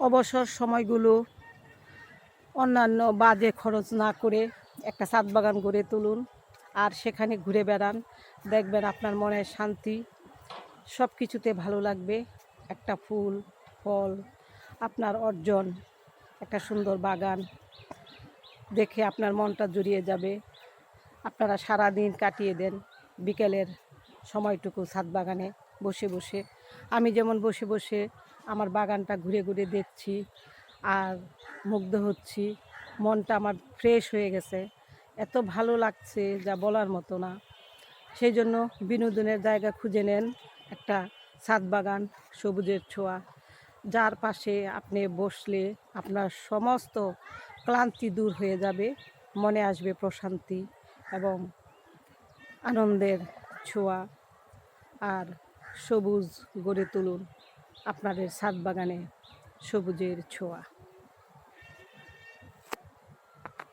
অবসর সময়গুলো অন্যান্য বাজে খরচ না করে একটা ছাদ বাগান গড়ে তুলুন আর সেখানে ঘুরে বেড়ান। দেখবেন আপনার মনের শান্তি সব কিছুতে ভালো লাগবে। একটা ফুল, ফল, আপনার অর্জন, একটা সুন্দর বাগান দেখে আপনার মনটা জুড়িয়ে যাবে। আপনারা সারা দিন কাটিয়ে দেন বিকেলের সময়টুকু ছাদ বাগানে। বসে বসে। আমি যেমন বসে বসে আমার বাগানটা ঘুরে ঘুরে দেখছি আর মুগ্ধ হচ্ছি। মনটা আমার ফ্রেশ হয়ে গেছে। এত ভালো লাগছে যা বলার মতো না। সেই জন্য বিনোদনের জায়গা খুঁজে নেন একটা ছাদ বাগান, সবুজের ছোঁয়া। যার পাশে আপনি বসলে আপনার সমস্ত ক্লান্তি দূর হয়ে যাবে, মনে আসবে প্রশান্তি এবং আনন্দের ছোঁয়া। আর সবুজ গড়ে তুলুন আপনাদের ছাদ বাগানে সবুজের ছোঁয়া।